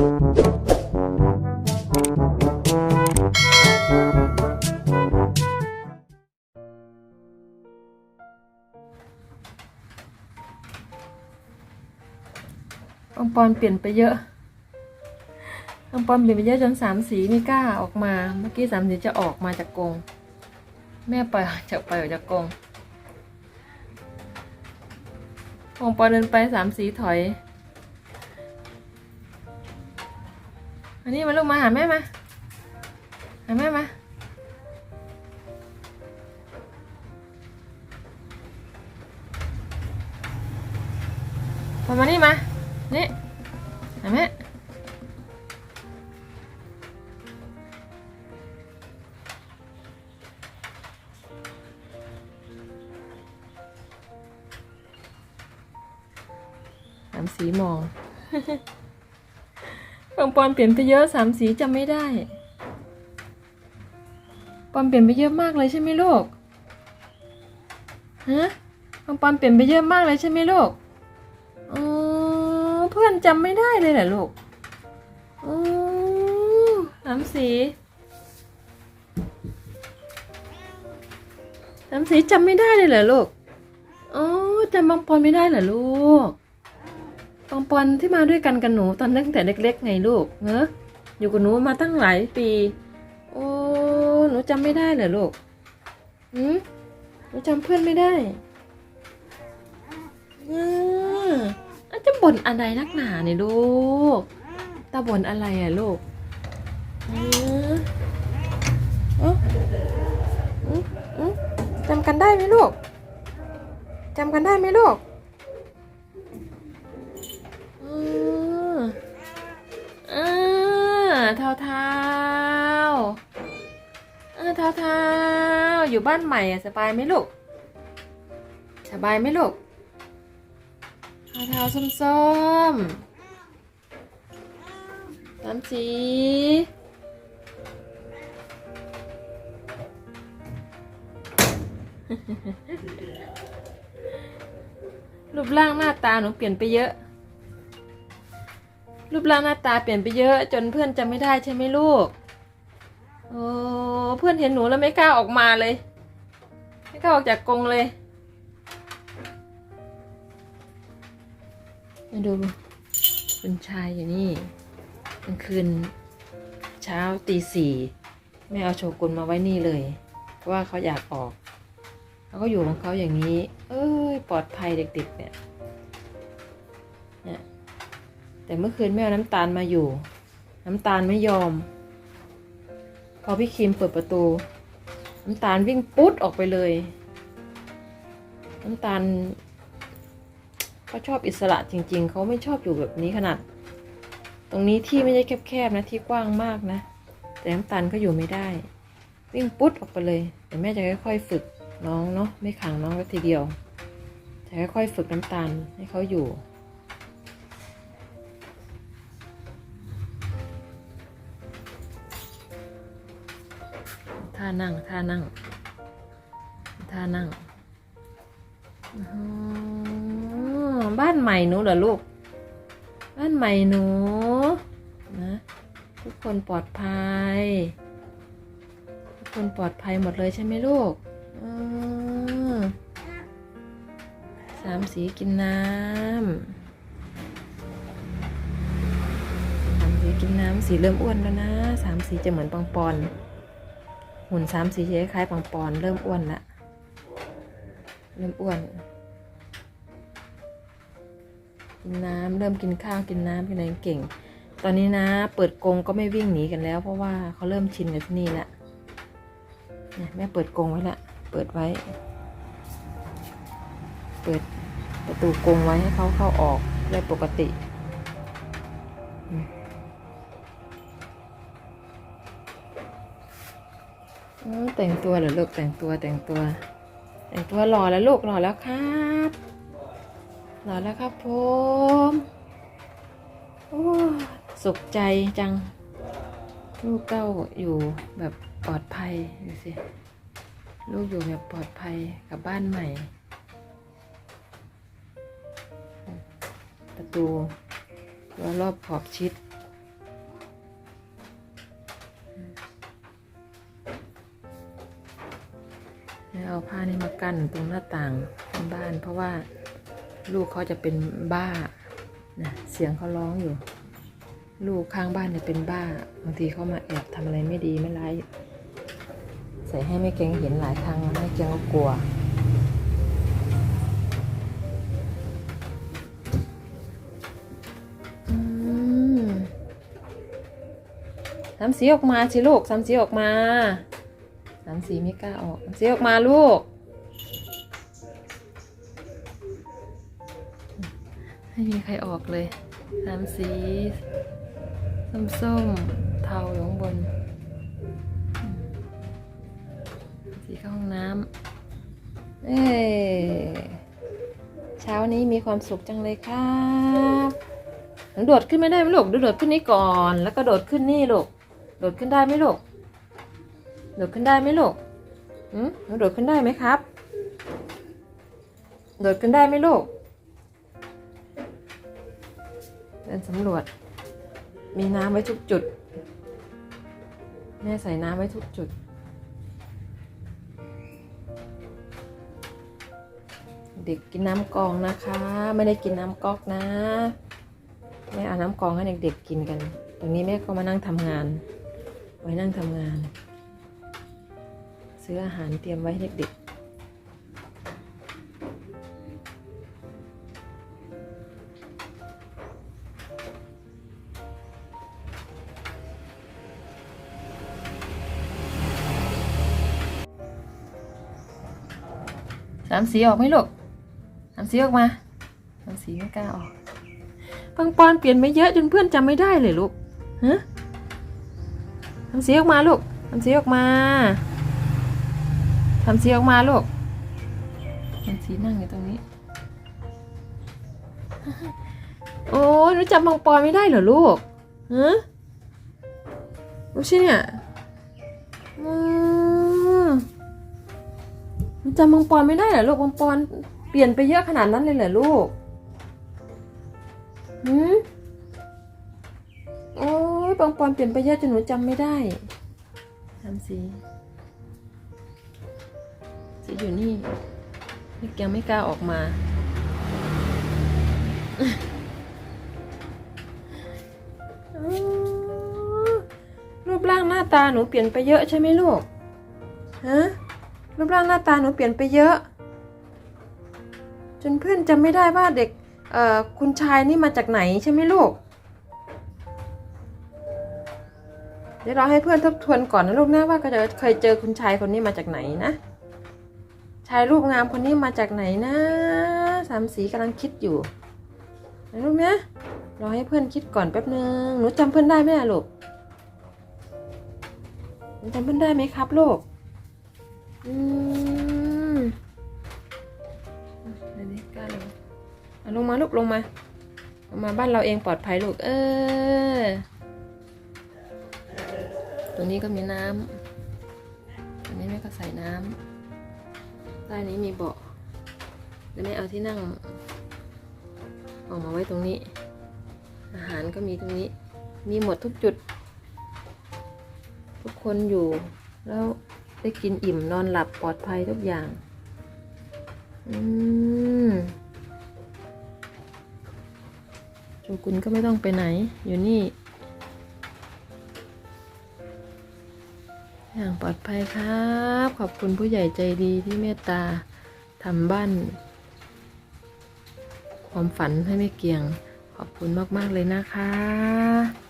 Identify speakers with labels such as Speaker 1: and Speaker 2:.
Speaker 1: ปังปอนเปลี่ยนไปเยอะปังปอนเปลี่ยนไปเยอะจนสามสีไม่กล้าออกมา เมื่อกี้สามสีจะออกมาจากกรงแม่ปล่อยจะปล่อยออกจากกรงปังปอนเดินไปสามสีถอย นนี้มาลูกมาหาแม่มา หาแม่มา มามานี่มา นี่ หาแม่สามสีมอง ปังปอนเปลี่ยนไปเยอะสามสีจำไม่ได้ ปอนเปลี่ยนไปเยอะมากเลยใช่ไหมลูก ฮะปังปอนเปลี่ยนไปเยอะมากเลยใช่ไหมลูก อ๋อ เพื่อนจำไม่ได้เลยเหรอลูก อ๋อสามสีสามสีจำไม่ได้เลยเหรอลูก อ๋อจำบางปอนไม่ได้เหรอลูก บางปอนที่มาด้วยกันกับหนูตอนตั้งแต่เล็ก ๆ ไงลูกเนอะอยู่กับหนูมาตั้งหลายปี โอ้หนูจำไม่ได้เหรอลูกหืมหนูจำเพื่อนไม่ได้อือาจะบ่นอะไรนักหนาเนี่ยลูกตาบ่นอะไรอะลูกอือืมอือืมจำกันได้ไหมลูกจำกันได้ไหมลูก เท้าเท้าเอ่าเท้าเท้าอยู่บ้านใหม่อะสบายไหมลูก สบายไหมลูกเท้าๆส้มสามน้ำสีรูปร่างหน้าตาหนูเปลี่ยนไปเยอะ รูปร่างหน้าตาเปลี่ยนไปเยอะ จนเพื่อนจำไม่ได้ใช่ไหมลูกโอ้เพื่อนเห็นหนูแล้วไม่กล้าออกมาเลย ไม่กล้าออกจากกรงเลยมาดูคุณชายอยู่นี่กลางคืนเช้าตีสี่แม่เอาโชกุนมาไว้นี่เลยเพราะว่าเขาอยากออกเขาก็อยู่ของเขาอย่างนี้ เอ้ยปลอดภัยเด็ก ๆ เนี่ยเนี่ย แต่เมื่อคืนแม่เอาน้ำตาลมาอยู่ น้ำตาลไม่ยอม พอพี่คิมเปิดประตู น้ำตาลวิ่งปุ๊ดออกไปเลย น้ำตาลเขาชอบอิสระจริง ๆ เขาไม่ชอบอยู่แบบนี้ขนาด ตรงนี้ที่ไม่ใช่แคบๆนะที่กว้างมากนะ แต่น้ำตาลก็อยู่ไม่ได้ วิ่งปุ๊ดออกไปเลยแต่แม่จะค่อยๆฝึกน้องเนาะไม่ขังน้องไว้ทีเดียวจะค่อยๆฝึกน้ำตาลให้เขาอยู่ ท่านั่ง ท่านั่ง ท่านั่งบ้านใหม่หนูเหรอลูก บ้านใหม่หนูนะทุกคนปลอดภัย ทุกคนปลอดภัยหมดเลยใช่ไหมลูกสามสีกินน้ำสามสีกินน้ำสีเริ่มอ้วนแล้วนะ สามสีจะเหมือนปังปอน หุ่นสามสีจะคล้ายปังปอนเริ่มอ้วนละเริ่มอ้วนกินน้ำเริ่มกินข้าวกินน้ำกินอะไรเก่ง ตอนนี้นะ เปิดกรงก็ไม่วิ่งหนีกันแล้ว เพราะว่าเขาเริ่มชินกับที่นี่ล้วเนี่ยแม่เปิดกรงไว้ละเปิดไว้ เปิดประตูกรงไว้ให้เขาเข้าออกได้ปกติ แต่งตัวเหรอลูกแต่งตัวแต่งตัว แต่งตัวหล่อแล้วลูกหล่อแล้วครับหล่อแล้วครับผมโอ้สุขใจจัง ลูกเต้าอยู่แบบปลอดภัยดูสิลูกอยู่แบบปลอดภัยกับบ้านใหม่ ประตูรั้วรอบขอบชิด เอาผ้านี่มากั้นตรงหน้าต่างบ้าน เพราะว่าลูกเขาจะเป็นบ้านะเสียงเขาร้องอยู่ ลูกข้างบ้านเนี่ยเป็นบ้าบางทีเขามาแอบทำอะไรไม่ดีไม่ร้ายใส่ให้แม่แกงเห็นหลายครั้งแม่แกงก็กลัวทำสีออกมาสิลูกทำสีออกมา ทำสีไม่กล้าออกทำสีออกมาลูก ไม่มีใครออกเลยทำสี ส้มๆเทาอยู่ข้างบน สีเข้าห้องน้ำเอ้เช้านี้มีความสุขจังเลยครับโดดขึ้นไม่ได้ไหมลูก โดดขึ้นนี้ก่อน แล้วก็โดดขึ้นนี่ลูก โดดขึ้นได้ไหมลูก โดดขึ้นได้ไหมลูกอืมโดดขึ้นได้ไหมครับ โดดขึ้นได้ไหมลูก เดินสำรวจ มีน้ำไว้ทุกจุด แม่ใส่น้ำไว้ทุกจุด เด็กกินน้ำกองนะคะ ไม่ได้กินน้ำก๊อกนะ แม่เอาน้ำกองให้เด็กๆกินกัน ตรงนี้แม่ก็มานั่งทำงาน ไว้นั่งทำงาน ซื้ออาหารเตรียมไว้ให้เด็กๆสามสีออกไหมลูกสามสีออกมาสามสีไม่กล้าออกปังปอนเปลี่ยนไปเยอะจนเพื่อนจำไม่ได้เลยลูกฮะทำสีออกมาลูกทำสีออกมา ทำสีออกมาลูกทำสีนั่งอยู่ตรงนี้ โอ้ยหนูจำปังปอนไม่ได้เหรอลูกฮะรู้ใช่เนี่ยมหนูจำปังปอนไม่ได้เหรอลูกปังปอนเปลี่ยนไปเยอะขนาดนั้นเลยเหรอลูกหืมโอ้ยปังปอนเปลี่ยนไปเยอะจนหนูจำไม่ได้ทำสี สีอยู่นี่นี่ยังไม่กล้าออกมาออรูปร่างหน้าตาหนูเปลี่ยนไปเยอะใช่ไหมลูก ฮะ รูปร่างหน้าตาหนูเปลี่ยนไปเยอะ จนเพื่อนจำไม่ได้ว่าเด็ก เอ่อ คุณชายนี่มาจากไหนใช่ไหมลูก เดี๋ยวเราให้เพื่อนทบทวนก่อนนะลูกนะว่าเคยเจอคุณชายคนนี้มาจากไหนนะ ชายรูปงามคนนี้มาจากไหนนะสามสีกำลังคิดอยู่นะลูกนะรอให้เพื่อนคิดก่อนแป๊บนึงหนูจำเพื่อนได้ไหมลูกหนูจำเพื่อนได้ไหมครับลูกอืมเดี๋ยวนี้กล้าลงลงมาลูกลงมาลงมาบ้านเราเองปลอดภัยลูกเออตรงนี้ก็มีน้ำตรงนี้แม่ก็ใส่น้ำ ใต้นี้มีเบาะแล้วแม่เอาที่นั่ง ออกมาไว้ตรงนี้ อาหารก็มีตรงนี้ มีหมดทุกจุด ทุกคนอยู่ แล้วได้กินอิ่มนอนหลับปลอดภัยทุกอย่าง อืมโจกุนก็ไม่ต้องไปไหน อยู่นี่ อย่างปลอดภัยครับ ขอบคุณผู้ใหญ่ใจดีที่เมตตาทำบ้าน ความฝันให้แม่เกียง ขอบคุณมาก ๆ เลยนะคะ